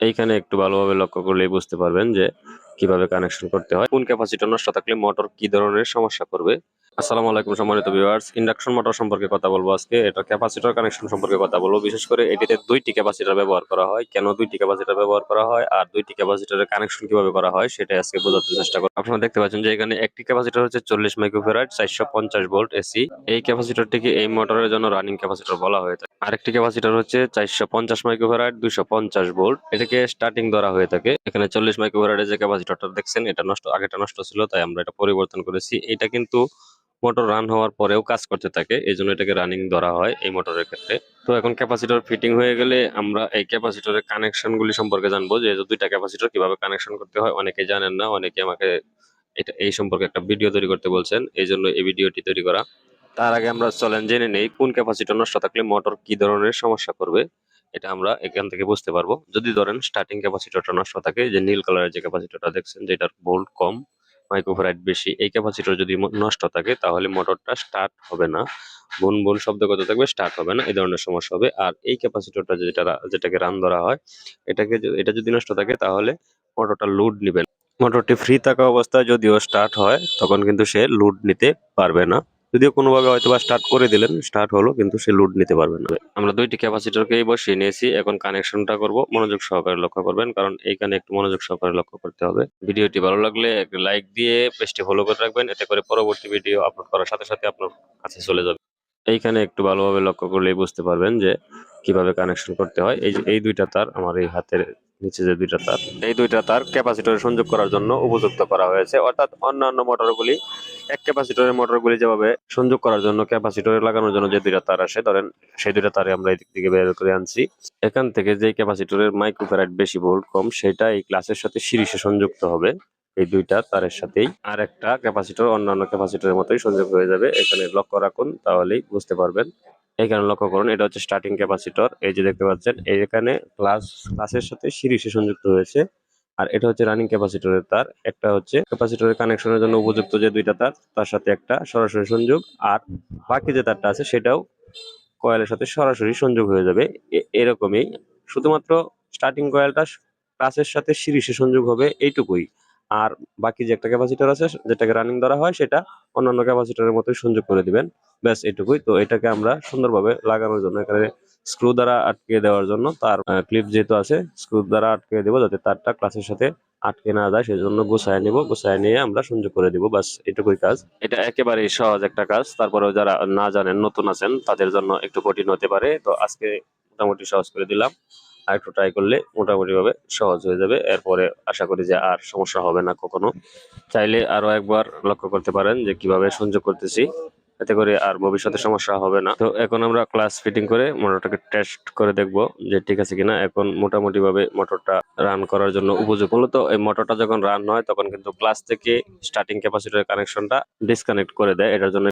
এইখানে একটু ভালোভাবে লক্ষ্য করলেই বুঝতে পারবেন যে কীভাবে কানেকশন করতে হয়। কোন ক্যাপাসিটর নষ্ট থাকলে মোটর কি ধরনের সমস্যা করবে? আসসালামু আলাইকুম সম্মানিত ভিউয়ার্স ইন্ডাকশন মোটর সম্পর্কে কথা বলব আজকে। এটা ক্যাপাসিটর কানেকশন সম্পর্কে কথা বলব। বিশেষ করে এটিতে দুইটি ক্যাপাসিটর ব্যবহার করা হয়। কেন দুইটি ক্যাপাসিটর ব্যবহার করা হয় আর দুইটি ক্যাপাসিটরের কানেকশন কীভাবে করা হয় সেটা আজকে বোঝাতে চেষ্টা করব। আপনারা দেখতে পাচ্ছেন যে এখানে একটি ক্যাপাসিটর হচ্ছে চল্লিশ মাইক্রোফেরাইড চারশো পঞ্চাশ ভোল্ট এসি এই ক্যাপাসিটরটিকে এই মোটরের জন্য রানিং ক্যাপাসিটর বলা হয়ে থাকে। আরেকটি ক্যাপাসিটর হচ্ছে চারশো পঞ্চাশ মাইক্রোফেরাইড দুইশো পঞ্চাশ ভোল্ট এটাকে স্টার্টিং ধরা হয়ে থাকে। এখানে চল্লিশ মাইক্রোফেরাইডের যে ক্যাপাসিটরটা দেখছেন, এটা নষ্ট আগেটা নষ্ট ছিল, তাই আমরা এটা পরিবর্তন করেছি। এটা কিন্তু মোটর রান হওয়ার পরেও কাজ করতে থাকে এই জন্য এটাকে রানিং ধরা হয় এই মোটরের ক্ষেত্রে। তো এখন ক্যাপাসিটর ফিটিং হয়ে গেলে আমরা এই ক্যাপাসিটরের কানেকশন গুলি সম্পর্কে জানব, যে দুইটা ক্যাপাসিটর কীভাবে কানেকশন করতে হয় অনেকে জানেন না অনেকে আমাকে এটা, এই সম্পর্কে একটা ভিডিও তৈরি করতে বলছেন এই জন্য এই ভিডিওটি তৈরি করা। তার আগে আমরা চলেন জেনে নেই, কোন ক্যাপাসিটর নষ্ট থাকলে মোটর কি ধরনের সমস্যা করবে, এটা আমরা এখান থেকে বুঝতে পারব। যদি ধরেন স্টার্টিং ক্যাপাসিটরটা নষ্ট থাকে যে নীল কালারের যে ক্যাপাসিটরটা দেখছেন, যেটার ভোল্ট কম মাইক্রোফ্যারাইড বেশি। এই ক্যাপাসিটর যদি নষ্ট থাকে, তাহলে মোটরটা স্টার্ট হবে না। বুন বুন শব্দ কত থাকবে? স্টার্ট হবে না, এই ধরনের সমস্যা হবে। আর এই ক্যাপাসিটরটা যেটা যেটাকে রান ধরা হয়, এটাকে এটা যদি নষ্ট থাকে, তাহলে মোটরটা লোড নেবে। মোটরটি ফ্রি থাকা অবস্থায় যদিও স্টার্ট হয়, তখন কিন্তু সে লোড নিতে পারবে না। যদিও কোনোভাবে হয়তো বা স্টার্ট করে দিলেন স্টার্ট হলো, কিন্তু সে লোড নিতে পারবে না। আমরা দুইটি ক্যাপাসিটরকেই বসিয়ে নিয়েছি, এখন কানেকশনটা করব। মনোযোগ সহকারে লক্ষ্য করবেন, কারণ এইখানে একটু মনোযোগ সহকারে লক্ষ্য করতে হবে। ভিডিওটি ভালো লাগলে একটি লাইক দিয়ে পেজটি ফলো করে রাখবেন, এতে করে পরবর্তী ভিডিও আপলোড করার সাথে সাথে আপনার কাছে চলে যাবে। এইখানে একটু ভালোভাবে লক্ষ্য করলেই বুঝতে পারবেন যে কীভাবে কানেকশন করতে হয়। এই যে, এই দুইটা তার আমার এই হাতের নিচে যে দুইটা তার, এই দুইটা তার ক্যাপাসিটরে সংযোগ করার জন্য উপযুক্ত করা হয়েছে। অর্থাৎ অন্যান্য মোটরগুলি, এক ক্যাপাসিটরের মোটরগুলি যেভাবে সংযোগ করার জন্য ক্যাপাসিটরে লাগানোর জন্য যে দুইটা তার আসে, ধরেন সেই দুইটা তারে আমরা এই দিক থেকে বের করে আনছি। এখান থেকে যে ক্যাপাসিটরের মাইক্রোফ্যারাইড বেশি ভোল্ট কম, সেটা এই ক্লাসের সাথে সিরিজে সংযুক্ত হবে। এই দুইটা তারের সাথেই। আর একটা ক্যাপাসিটর, অন্যান্য ক্যাপাসিটরের মতোই সংযোগ হয়ে যাবে। এখানে লক্ষ্য রাখুন, তাহলেই বুঝতে পারবেন। এখানে লক্ষ্য করুন, এটা হচ্ছে স্টার্টিং ক্যাপাসিটর। এই যে দেখতে পাচ্ছেন, এখানে ক্লাস ক্লাসের সাথে সিরিজে সংযুক্ত হয়েছে। আর এটা হচ্ছে রানিং ক্যাপাসিটরের তার। একটা হচ্ছে ক্যাপাসিটরের কানেকশনের জন্য উপযুক্ত যে দুইটা তার তার সাথে একটা সরাসরি সংযোগ। আর বাকি যে তারটা আছে, সেটাও কয়েলের সাথে সরাসরি সংযোগ হয়ে যাবে। এরকমই। শুধুমাত্র স্টার্টিং কয়েলটা ক্লাসের সাথে সিরিজে সংযোগ হবে, এইটুকুই। আর বাকি যে একটা ক্যাপাসিটর আছে, যেটাকে রানিং ধরা হয়, সেটা অন্যান্য ক্যাপাসিটরের মতোই সংযোগ করে দিবেন। ব্যাস, এটুকুই। তো এটাকে আমরা সুন্দরভাবে লাগানোর জন্য, এখানে স্ক্রু দ্বারা আটকে দেওয়ার জন্য তার ক্লিপ যেহেতু আছে স্ক্রু দ্বারা আটকে দেবো যাতে তারটা ক্লাসের সাথে আটকে না যায়। সেজন্য গোছায় নিব, গোছায় নিয়ে আমরা সংযোগ করে দিব। বাস এটুকুই কাজ। এটা একেবারে সহজ একটা কাজ। তারপরেও যারা না জানেন, নতুন আছেন, তাদের জন্য একটু কঠিন হতে পারে। তো আজকে মোটামুটি সহজ করে দিলাম। আর একটু ট্রাই করলে মোটামুটি ভাবে সহজ হয়ে যাবে। এরপরে আশা করি যে আর সমস্যা হবে না কখনো। চাইলে আরও একবার লক্ষ্য করতে পারেন যে কীভাবে সংযোগ করতেছি। এতে করে আর ভবিষ্যতে সমস্যা হবে না। তো এখন আমরা ক্লাস ফিটিং করে মোটরটাকে টেস্ট করে দেখব যে ঠিক আছে কিনা। এখন মোটামুটি ভাবে মোটরটা রান করার জন্য উপযোগ। মূলত এই মোটরটা যখন রান হয়, তখন কিন্তু ক্লাস থেকে স্টার্টিং ক্যাপাসিটরের কানেকশনটা ডিসকানেক্ট করে দেয়। এটার জন্য